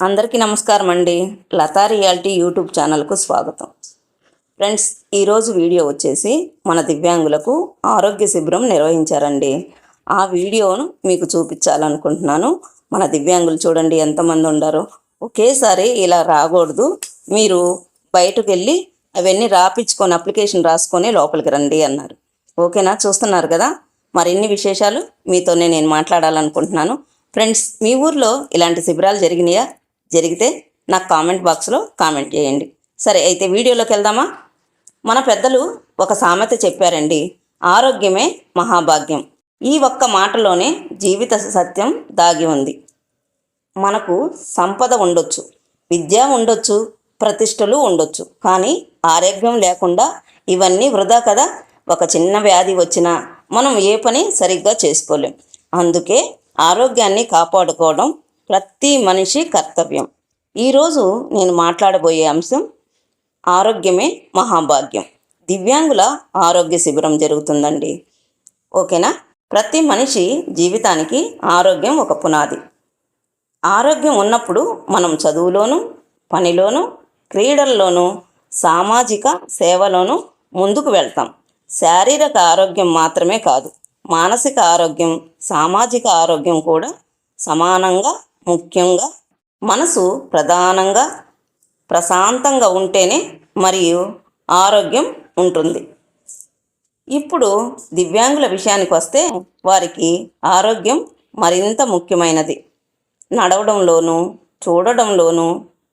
అందరికీ నమస్కారం అండి లతా రియాలిటీ యూట్యూబ్ ఛానల్కు స్వాగతం. ఫ్రెండ్స్ ఈరోజు వీడియో వచ్చేసి మన దివ్యాంగులకు ఆరోగ్య శిబిరం నిర్వహించారండి. ఆ వీడియోను మీకు చూపించాలనుకుంటున్నాను. మన దివ్యాంగులు చూడండి ఎంతమంది ఉండారో. ఒకేసారి ఇలా రాకూడదు. మీరు బయటకు వెళ్ళి అవన్నీ రాపించుకొని అప్లికేషన్ రాసుకొని లోపలికి రండి అన్నారు. ఓకేనా? చూస్తున్నారు కదా? మరిన్ని విశేషాలు మీతోనే నేను మాట్లాడాలనుకుంటున్నాను. ఫ్రెండ్స్ మీ ఊర్లో ఇలాంటి శిబిరాలు జరిగినాయా? జరిగితే నాకు కామెంట్ బాక్స్లో కామెంట్ చేయండి. సరే అయితే వీడియోలోకి వెళ్దామా? మన పెద్దలు ఒక సామెత చెప్పారండి ఆరోగ్యమే మహాభాగ్యం. ఈ ఒక్క మాటలోనే జీవిత సత్యం దాగి ఉంది. మనకు సంపద ఉండొచ్చు విద్య ఉండొచ్చు ప్రతిష్టలు ఉండొచ్చు కానీ ఆరోగ్యం లేకుండా ఇవన్నీ వృధా కదా? ఒక చిన్న వ్యాధి వచ్చినా మనం ఏ పని సరిగ్గా చేసుకోలేం. అందుకే ఆరోగ్యాన్ని కాపాడుకోవడం ప్రతి మనిషి కర్తవ్యం. ఈరోజు నేను మాట్లాడబోయే అంశం ఆరోగ్యమే మహాభాగ్యం. దివ్యాంగుల ఆరోగ్య శిబిరం జరుగుతుందండి. ఓకేనా? ప్రతి మనిషి జీవితానికి ఆరోగ్యం ఒక పునాది. ఆరోగ్యం ఉన్నప్పుడు మనం చదువులోను పనిలోను క్రీడల్లోనూ సామాజిక సేవలోనూ ముందుకు వెళ్తాం. శారీరక ఆరోగ్యం మాత్రమే కాదు మానసిక ఆరోగ్యం సామాజిక ఆరోగ్యం కూడా సమానంగా ముఖ్యంగా మనసు ప్రధానంగా ప్రశాంతంగా ఉంటేనే మరియు ఆరోగ్యం ఉంటుంది. ఇప్పుడు దివ్యాంగుల విషయానికి వస్తే వారికి ఆరోగ్యం మరింత ముఖ్యమైనది. నడవడంలోనూ చూడడంలోనూ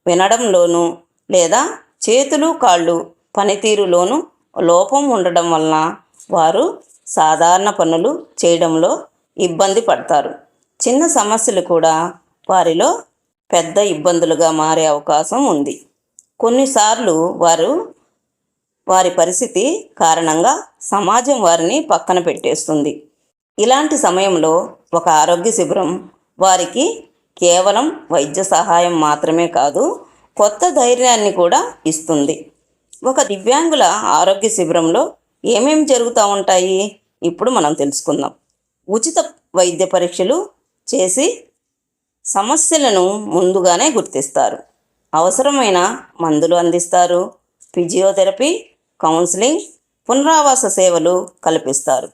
వినడంలోనూ లేదా చేతులు కాళ్ళు పనితీరులోనూ లోపం ఉండడం వలన వారు సాధారణ పనులు చేయడంలో ఇబ్బంది పడతారు. చిన్న సమస్యలు కూడా వారిలో పెద్ద ఇబ్బందులుగా మారే అవకాశం ఉంది. కొన్నిసార్లు వారు వారి పరిస్థితి కారణంగా సమాజం వారిని పక్కన పెట్టేస్తుంది. ఇలాంటి సమయంలో ఒక ఆరోగ్య శిబిరం వారికి కేవలం వైద్య సహాయం మాత్రమే కాదు కొత్త ధైర్యాన్ని కూడా ఇస్తుంది. ఒక దివ్యాంగుల ఆరోగ్య శిబిరంలో ఏమేమి జరుగుతూ ఉంటాయి? ఇప్పుడు మనం తెలుసుకుందాం. ఉచిత వైద్య పరీక్షలు చేసి సమస్యలను ముందుగానే గుర్తిస్తారు. అవసరమైన మందులు అందిస్తారు. ఫిజియోథెరపీ కౌన్సిలింగ్ పునరావాస సేవలు కల్పిస్తారు.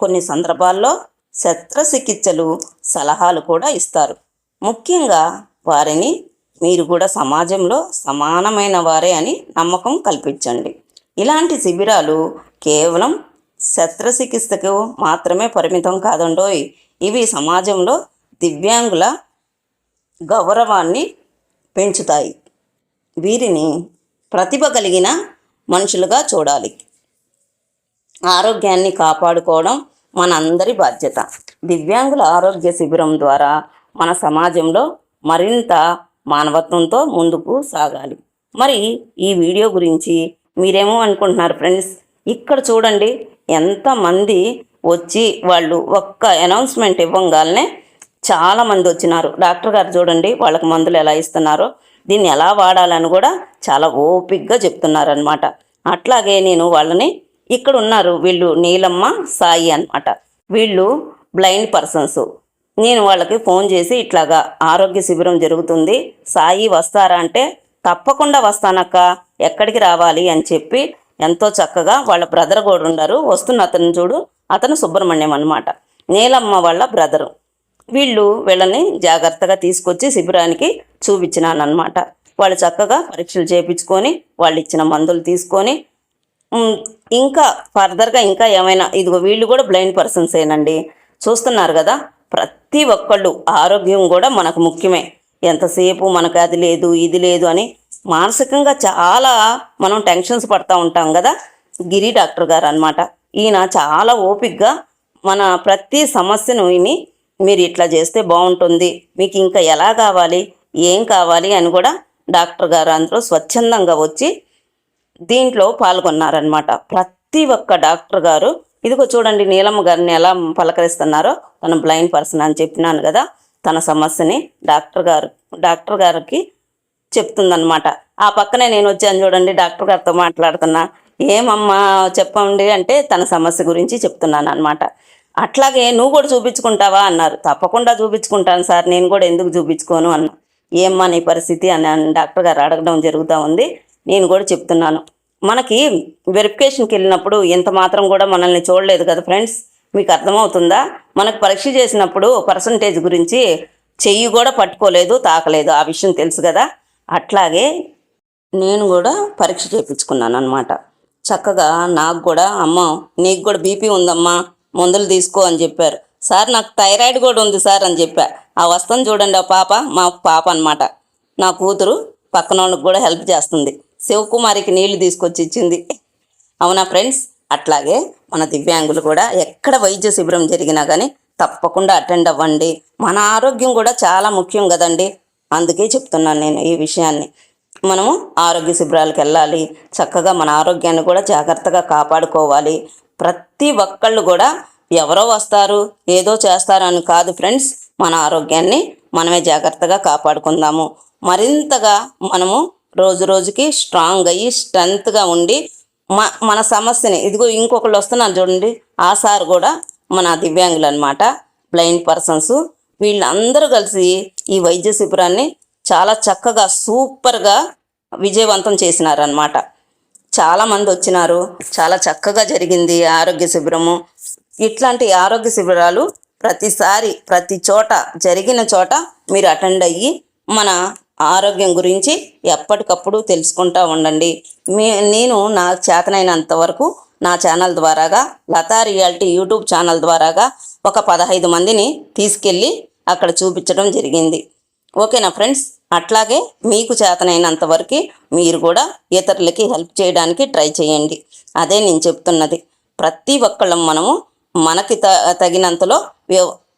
కొన్ని సందర్భాల్లో శస్త్రచికిత్సలు సలహాలు కూడా ఇస్తారు. ముఖ్యంగా వారిని మీరు కూడా సమాజంలో సమానమైన వారే అని నమ్మకం కల్పించండి. ఇలాంటి శిబిరాలు కేవలం శస్త్రచికిత్సకు మాత్రమే పరిమితం కాదండోయ్. ఇవి సమాజంలో దివ్యాంగుల గౌరవాన్ని పెంచుతాయి. వీరిని ప్రతిభ కలిగిన మనుషులుగా చూడాలి. ఆరోగ్యాన్ని కాపాడుకోవడం మనందరి బాధ్యత. దివ్యాంగుల ఆరోగ్య శిబిరం ద్వారా మన సమాజంలో మరింత మానవత్వంతో ముందుకు సాగాలి. మరి ఈ వీడియో గురించి మీరేమో అనుకుంటున్నారు ఫ్రెండ్స్. ఇక్కడ చూడండి ఎంతమంది వచ్చి వాళ్ళు ఒక్క అనౌన్స్మెంట్ ఇవ్వగానే చాలామంది వచ్చినారు. డాక్టర్ గారు చూడండి వాళ్ళకి మందులు ఎలా ఇస్తున్నారో దీన్ని ఎలా వాడాలని కూడా చాలా ఓపిక్గా చెప్తున్నారనమాట అట్లాగే నేను వాళ్ళని ఇక్కడ ఉన్నారు వీళ్ళు నీలమ్మ సాయి అన్నమాట. వీళ్ళు బ్లైండ్ పర్సన్స్. నేను వాళ్ళకి ఫోన్ చేసి ఇట్లాగా ఆరోగ్య శిబిరం జరుగుతుంది సాయి వస్తారా అంటే తప్పకుండా వస్తానక్క ఎక్కడికి రావాలి అని చెప్పి ఎంతో చక్కగా వాళ్ళ బ్రదర్ కూడా ఉన్నారు. వస్తున్న అతను చూడు అతను సుబ్రహ్మణ్యం అనమాట నీలమ్మ వాళ్ళ బ్రదరు. వీళ్ళు వీళ్ళని జాగ్రత్తగా తీసుకొచ్చి శిబిరానికి చూపించినాను అనమాట వాళ్ళు చక్కగా పరీక్షలు చేయించుకొని వాళ్ళు ఇచ్చిన మందులు తీసుకొని ఇంకా ఫర్దర్గా ఇంకా ఏమైనా ఇదిగో వీళ్ళు కూడా బ్లైండ్ పర్సన్స్ ఏనండి. చూస్తున్నారు కదా ప్రతి ఒక్కళ్ళు ఆరోగ్యం కూడా మనకు ముఖ్యమే. ఎంతసేపు మనకు అది లేదు ఇది లేదు అని మానసికంగా చాలా మనం టెన్షన్స్ పడతా ఉంటాం కదా గిరి డాక్టర్ గారు అనమాట ఈయన చాలా ఓపిక్గా మన ప్రతి సమస్యను విని మీరు ఇట్లా చేస్తే బాగుంటుంది. మీకు ఇంకా ఎలా కావాలి? ఏం కావాలి? అని కూడా డాక్టర్ గారు అందరూ స్వచ్ఛందంగా వచ్చి దీంట్లో పాల్గొన్నారనమాట ప్రతి ఒక్క డాక్టర్ గారు ఇదిగో చూడండి నీలమ్మ గారిని ఎలా పలకరిస్తున్నారో తన బ్లైండ్ పర్సన్ అని చెప్పినాను కదా తన సమస్యని డాక్టర్ గారు డాక్టర్ గారికి చెప్తుందనమాట ఆ పక్కనే నేను వచ్చాను చూడండి డాక్టర్ గారితో మాట్లాడుతున్నా. ఏమమ్మా చెప్పండి అంటే తన సమస్య గురించి చెప్తున్నాను అనమాట అట్లాగే నువ్వు కూడా చూపించుకుంటావా అన్నారు. తప్పకుండా చూపించుకుంటాను సార్ నేను కూడా ఎందుకు చూపించుకోను అన్నా. ఏమ్మా నీ పరిస్థితి అని అని డాక్టర్ గారు అడగడం జరుగుతూ ఉంది నేను కూడా చెప్తున్నాను. మనకి వెరిఫికేషన్కి వెళ్ళినప్పుడు ఎంత మాత్రం కూడా మనల్ని చూడలేదు కదా ఫ్రెండ్స్ మీకు అర్థమవుతుందా? మనకు పరీక్ష చేసినప్పుడు పర్సంటేజ్ గురించి చెయ్యి కూడా పట్టుకోలేదు తాకలేదు ఆ విషయం తెలుసు కదా. అట్లాగే నేను కూడా పరీక్ష చేయించుకున్నాను అనమాట చక్కగా నాకు కూడా అమ్మ నీకు కూడా బీపీ ఉందమ్మా మందులు తీసుకో అని చెప్పారు. సార్ నాకు థైరాయిడ్ కూడా ఉంది సార్ అని చెప్పా. ఆ వస్తాను చూడండి ఆ పాప మా పాప అన్నమాట. నా కూతురు పక్కన వాళ్ళకి కూడా హెల్ప్ చేస్తుంది. శివకుమారికి నీళ్ళు తీసుకొచ్చి ఇచ్చింది. అవునా ఫ్రెండ్స్? అట్లాగే మన దివ్యాంగులు కూడా ఎక్కడ వైద్య శిబిరం జరిగినా కానీ తప్పకుండా అటెండ్ అవ్వండి. మన ఆరోగ్యం కూడా చాలా ముఖ్యం కదండి. అందుకే చెప్తున్నాను నేను ఈ విషయాన్ని. మనము ఆరోగ్య శిబిరాలకు వెళ్ళాలి. చక్కగా మన ఆరోగ్యాన్ని కూడా జాగ్రత్తగా కాపాడుకోవాలి. ప్రతి ఒక్కళ్ళు కూడా ఎవరో వస్తారు ఏదో చేస్తారని కాదు ఫ్రెండ్స్ మన ఆరోగ్యాన్ని మనమే జాగ్రత్తగా కాపాడుకుందాము. మరింతగా మనము రోజు రోజుకి స్ట్రాంగ్ అయ్యి స్ట్రెంత్గా ఉండి మ మన సమస్యని ఇదిగో ఇంకొకళ్ళు వస్తున్నారు చూడండి ఆ సార్ కూడా మన దివ్యాంగులు అనమాట బ్లైండ్ పర్సన్స్ వీళ్ళందరూ కలిసి ఈ వైద్య శిబిరాన్ని చాలా చక్కగా సూపర్గా విజయవంతం చేసినారనమాట చాలా మంది వచ్చినారు. చాలా చక్కగా జరిగింది ఆరోగ్య శిబిరము. ఇట్లాంటి ఆరోగ్య శిబిరాలు ప్రతిసారి ప్రతి చోట జరిగిన చోట మీరు అటెండ్ అయ్యి మన ఆరోగ్యం గురించి ఎప్పటికప్పుడు తెలుసుకుంటూ ఉండండి. మీ నేను నా చేతనైనంత వరకు నా ఛానల్ ద్వారాగా లతా రియాలిటీ యూట్యూబ్ ఛానల్ ద్వారాగా ఒక పదహైదు మందిని తీసుకెళ్ళి అక్కడ చూపించడం జరిగింది. ఓకేనా ఫ్రెండ్స్? అట్లాగే మీకు చేతనైనంత వరకు మీరు కూడా ఇతరులకి హెల్ప్ చేయడానికి ట్రై చేయండి. అదే నేను చెప్తున్నది. ప్రతి ఒక్కళ్ళం మనము మనకి త తగినంతలో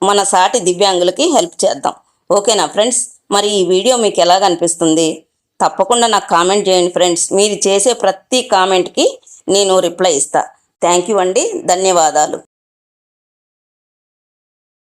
మన సాటి దివ్యాంగులకి హెల్ప్ చేద్దాం. ఓకేనా ఫ్రెండ్స్? మరి ఈ వీడియో మీకు ఎలాగ అనిపిస్తుంది? తప్పకుండా నాకు కామెంట్ చేయండి ఫ్రెండ్స్. మీరు చేసే ప్రతి కామెంట్కి నేను రిప్లై ఇస్తా. థ్యాంక్ యూ అండి. ధన్యవాదాలు.